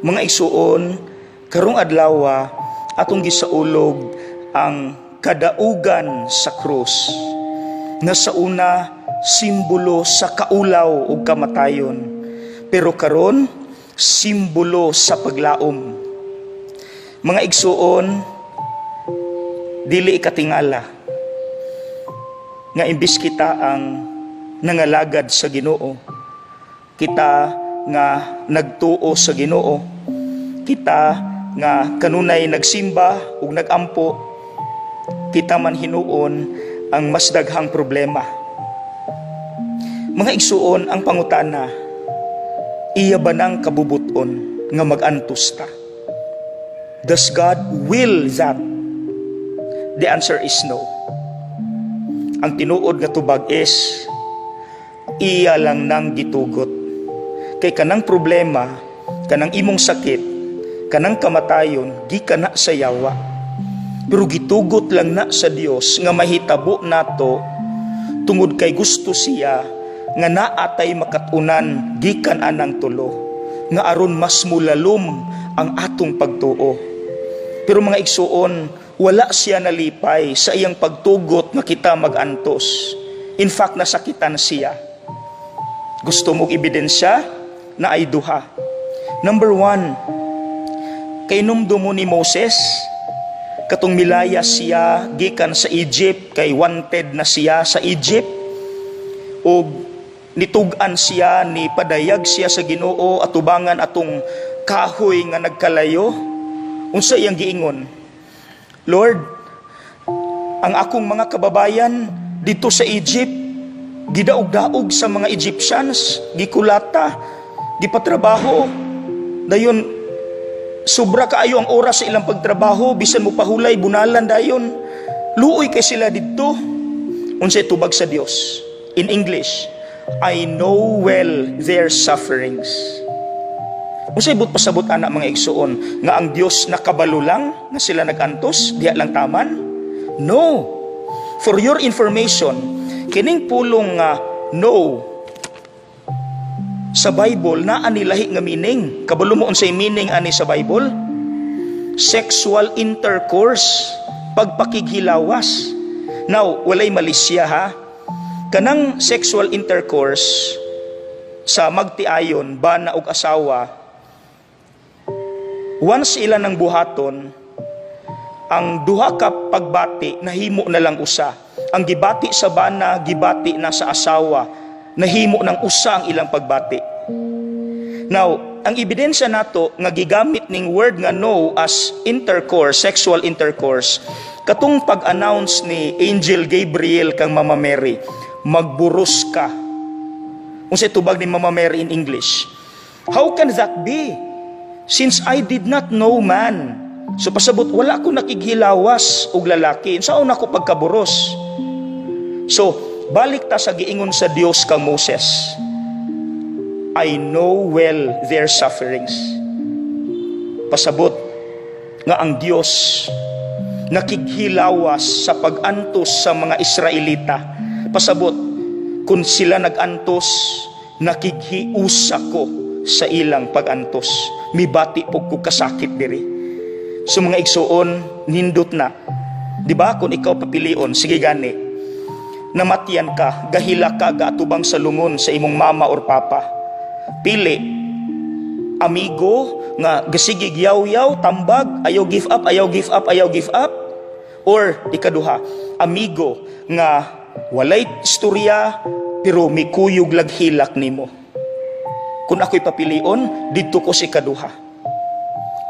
Mga igsuon, karong adlaw atong gisaulog ang kadaugan sa krus. Nga sa una simbolo sa kaulaw ug kamatayon pero karon simbolo sa paglaom. Mga igsuon dili ikatingala nga imbis kita ang nangalagad sa Ginoo kita nga nagtuo sa Ginoo kita nga kanunay nagsimba ug nagampo kita man hinuon ang mas daghang problema. Mga igsuon ang pangutana iya ba nang kabubuton nga magantos ta? Does God will that? The answer is no. Ang tinuod nga tubag is iya lang nang gitugot. Kay kanang problema kanang imong sakit kanang kamatayon gikan na sa yawa pero gitugot lang na sa Dios nga mahitabo nato tungod kay gusto siya nga naatay makatunan gikan anang tulo nga aron mas mulalom ang atong pagtuo. Pero mga igsuon wala siya nalipay sa iyang pagtugot nga kita magantos. In fact nasakitan siya. Gusto mong ebidensya? Na ay duha. Number one kay numdumo ni Moses. Katong milaya siya gikan sa Egypt kay wanted na siya sa Egypt. O nitugan siya ni padayag siya sa Ginoo at tubangan atong kahoy nga nagkalayo. Unsa iyang giingon? Lord ang akong mga kababayan dito sa Egypt gidaog-daog sa mga Egyptians gikulata gipatrabaho. Dayon sobra kaayo ang oras sa ilang pagtrabaho bisan mo pahulay bunalan dayon. Luoy kay sila didto. Unsay tubag sa Dios in English I know well their sufferings. Unsay but pasabot ana mga igsuon? Nga ang Dios nakabalo lang? Nga sila nagantos? Diha lang taman? No. For your information kining pulong nga no sa Bible na ani lahi nga meaning. Kabalo mo unsay meaning ani sa Bible? Sexual intercourse, pagpakighilawas. Now, walay malisya ha. Kanang sexual intercourse sa magtiayon, bana ug asawa, once ilan ng buhaton, ang duha ka pagbati nahimo na lang usa. Ang gibati sa bana, gibati na sa asawa, nahimo ng usa ang ilang pagbati. Now, ang ebidensya nato nga gigamit ning word nga no as intercourse, sexual intercourse, katong pag-announce ni Angel Gabriel kang Mama Mary, magburos ka. Unsa tubag ni Mama Mary in English? How can that be? Since I did not know man. So pasabot wala ko nakighilawas og lalaki. Saan ako pagkaburos? So, balik ta sa giingon sa Dios kang Moses. I know well their sufferings. Pasabot nga ang Dios nakighilawas sa pagantos sa mga Israelita. Pasabot kung sila nagantos, nakighiusa ko sa ilang pagantos. Mibati po ko kasakit diri. So mga igsuon, nindot na. Di ba kung ikaw papilion, sige gani, namatian ka, gahila ka, gaatubang sa lungon sa imong mama or papa. Pili, amigo, nga gasigig yaw-yaw, tambag, ayaw give up, ayaw give up, ayaw give up. Or, ikaduha, amigo, nga walay istorya, pero may kuyog laghilak nimo. Kung ako'y papilion, dito ko si kaduha.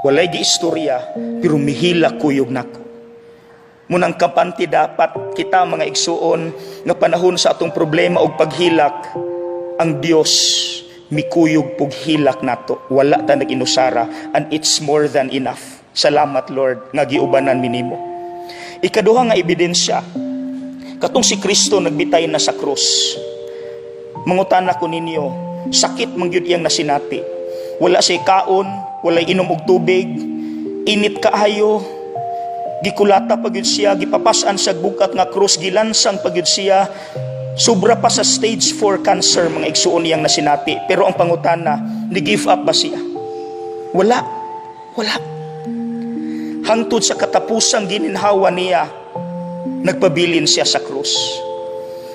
Walay gi istorya, pero mihilak kuyog nako. Munang kapanti dapat kita mga igsuon nga panahon sa atong problema og paghilak ang Dios mikuyog pug hilak nato. Wala ta naginusara and it's more than enough. Salamat Lord nga giubanan mi nimo. Ikaduha nga ebidensya. Katong si Kristo nagbitay na sa krus. Mangutana ko ninyo sakit man gyud iyang nasinati. Wala siya kaon wala inom og tubig. Init kaayo gikulata pagyud siya gipapasan sa bukat nga krus gilansang pagyud siya sobra pa sa stage 4 cancer mga igsuon niyang nasinati pero ang pangutana ni give up ba siya Wala. Wala. Hangtod sa katapusang gininhawa niya, nagpabilin siya sa krus.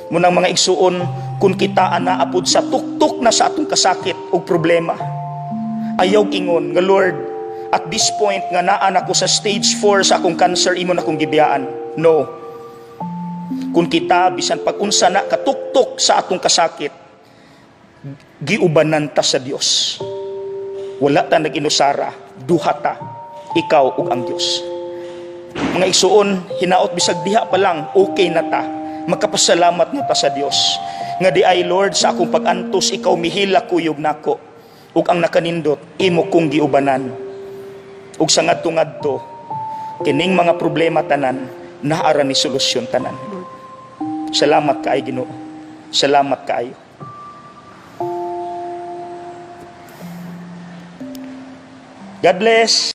Munang mga igsuon, kung kita na apod sa tuktok na sa atong kasakit o problema, ayaw ingon nga Lord, at this point nga naan ako sa stage 4 sa akong cancer, imo na akong gibiyaan. No. Kung kita, bisan pag-unsa na katuktok sa atong kasakit, giubanan ta sa Dios. Wala ta nag-inusara, duha ta, ikaw ug ang Dios. Mga igsuon, hinaot bisag diha pa lang, okay na ta. Magkapasalamat na ta sa Dios. Nga di ay Lord, sa akong pag-antos, ikaw mihila kuyog nako. Ug ang nakanindot, imo kong giubanan. Ug sa ngadto-ngadto, kining mga problema tanan, naara ni solusyon tanan. Salamat kaay Ginoo. Salamat kaayo. God bless.